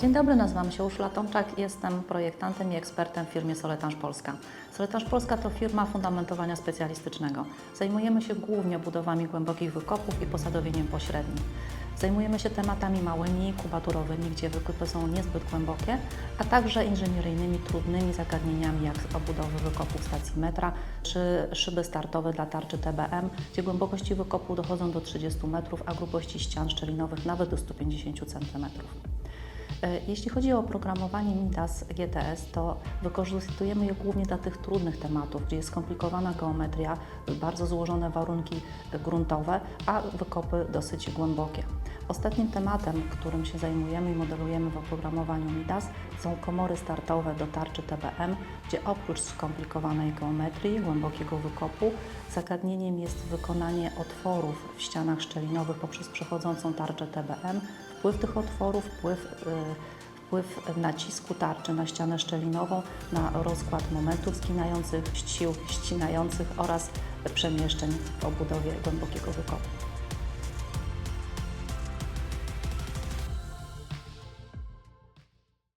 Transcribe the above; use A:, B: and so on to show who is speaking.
A: Dzień dobry, nazywam się Urszula Tomczak, jestem projektantem i ekspertem w firmie Soletanż Polska. Soletanż Polska to firma fundamentowania specjalistycznego. Zajmujemy się głównie budowami głębokich wykopów i posadowieniem pośrednim. Zajmujemy się tematami małymi, kubaturowymi, gdzie wykopy są niezbyt głębokie, a także inżynieryjnymi, trudnymi zagadnieniami jak obudowy wykopów stacji metra czy szyby startowe dla tarczy TBM, gdzie głębokości wykopu dochodzą do 30 metrów, a grubości ścian szczelinowych nawet do 150 centymetrów. E, Jeśli chodzi o programowanie MIDAS GTS, to wykorzystujemy je głównie dla tych trudnych tematów, gdzie jest skomplikowana geometria, bardzo złożone warunki gruntowe, a wykopy dosyć głębokie. Ostatnim tematem, którym się zajmujemy i modelujemy w oprogramowaniu MIDAS są komory startowe do tarczy TBM, gdzie oprócz skomplikowanej geometrii, głębokiego wykopu, zagadnieniem jest wykonanie otworów w ścianach szczelinowych poprzez przechodzącą tarczę TBM, wpływ tych otworów, wpływ, y, wpływ nacisku tarczy na ścianę szczelinową, na rozkład momentów zginających, sił ścinających oraz przemieszczeń w obudowie głębokiego wykopu.